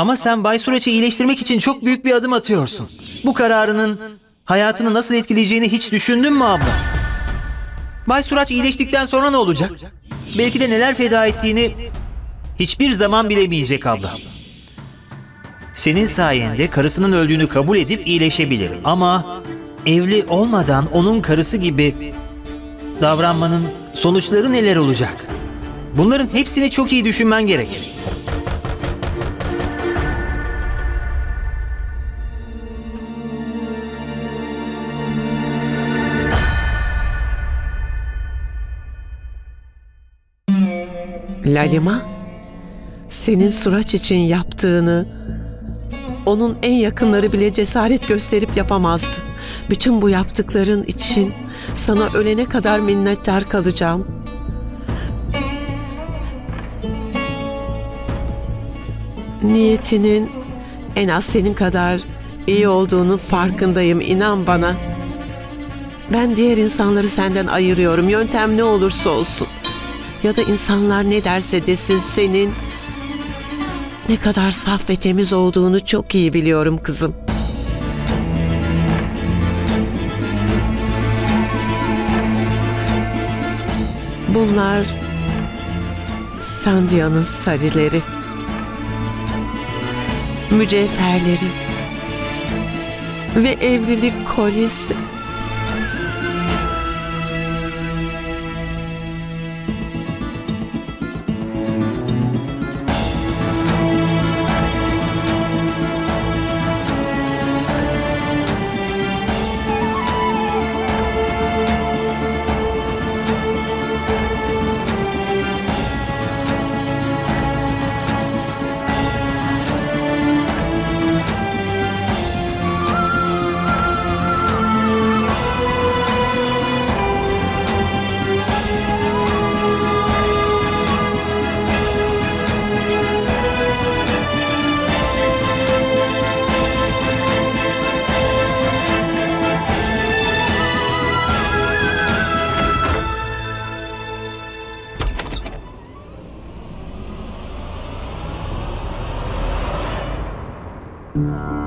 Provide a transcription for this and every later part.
Ama sen Bay Suraç'ı iyileştirmek için çok büyük bir adım atıyorsun. Bu kararının hayatını nasıl etkileyeceğini hiç düşündün mü abla? Bay Suraç iyileştikten sonra ne olacak? Belki de neler feda ettiğini hiçbir zaman bilemeyecek abla. Senin sayende karısının öldüğünü kabul edip iyileşebilir. Ama evli olmadan onun karısı gibi davranmanın sonuçları neler olacak? Bunların hepsini çok iyi düşünmen gerek. Lalima, senin Suraç için yaptığını onun en yakınları bile cesaret gösterip yapamazdı. Bütün bu yaptıkların için sana ölene kadar minnettar kalacağım. Niyetinin en az senin kadar iyi olduğunu farkındayım inan bana. Ben diğer insanları senden ayırıyorum. Yöntem ne olursa olsun ya da insanlar ne derse desin senin ne kadar saf ve temiz olduğunu çok iyi biliyorum kızım. Bunlar Sandia'nın sarileri, mücevherleri ve evlilik kolyesi. Mm-hmm.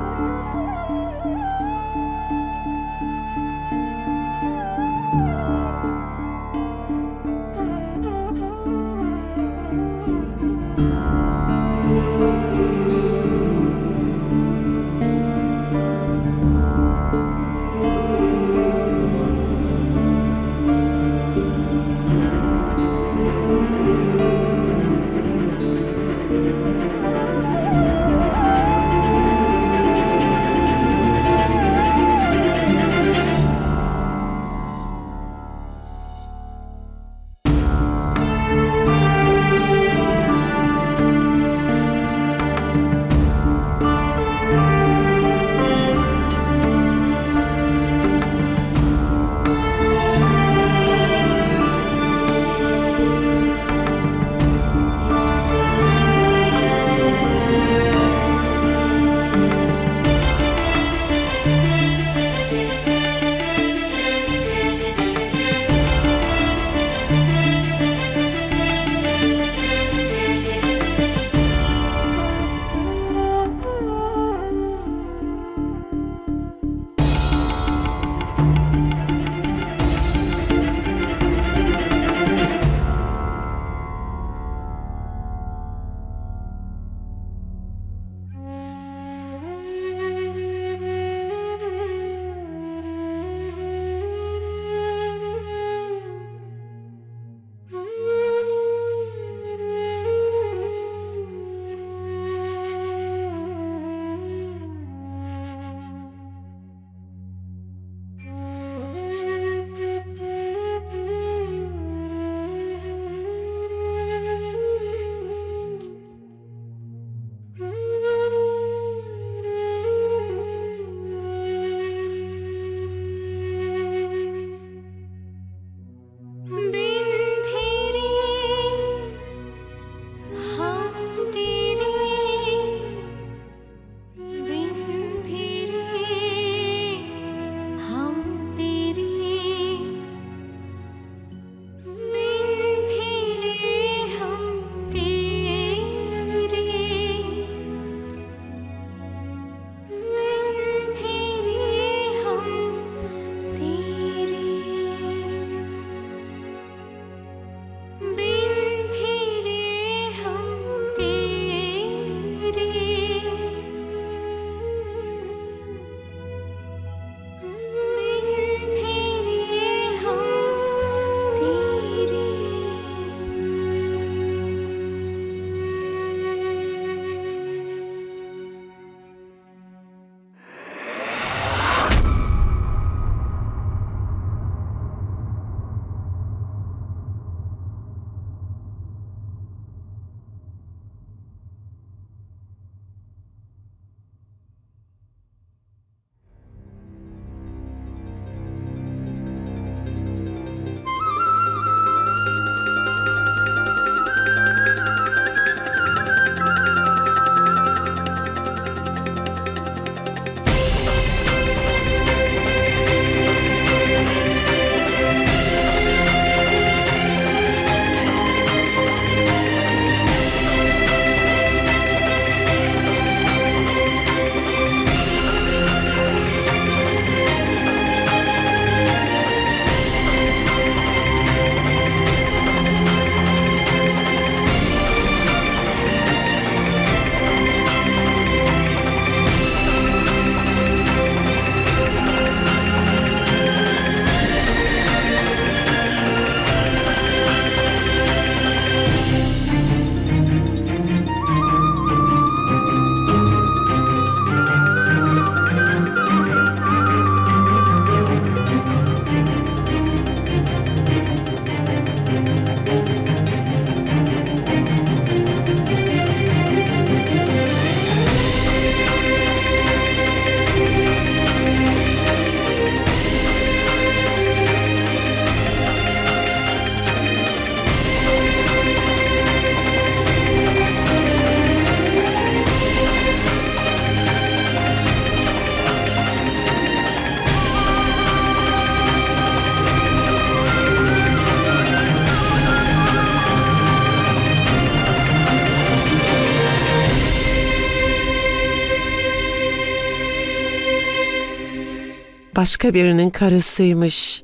Başka birinin karısıymış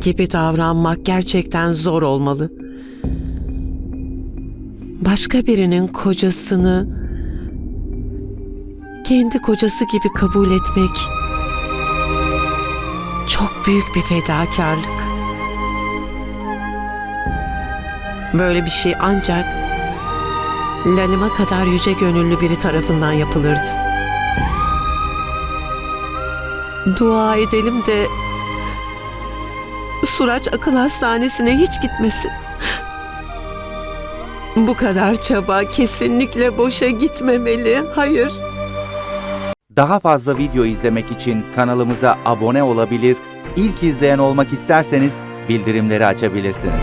gibi davranmak gerçekten zor olmalı. Başka birinin kocasını kendi kocası gibi kabul etmek çok büyük bir fedakarlık. Böyle bir şey ancak Lalima kadar yüce gönüllü biri tarafından yapılırdı. Dua edelim de Suraç akıl hastanesine hiç gitmesin. Bu kadar çaba kesinlikle boşa gitmemeli. Hayır. Daha fazla video izlemek için kanalımıza abone olabilir, ilk izleyen olmak isterseniz bildirimleri açabilirsiniz.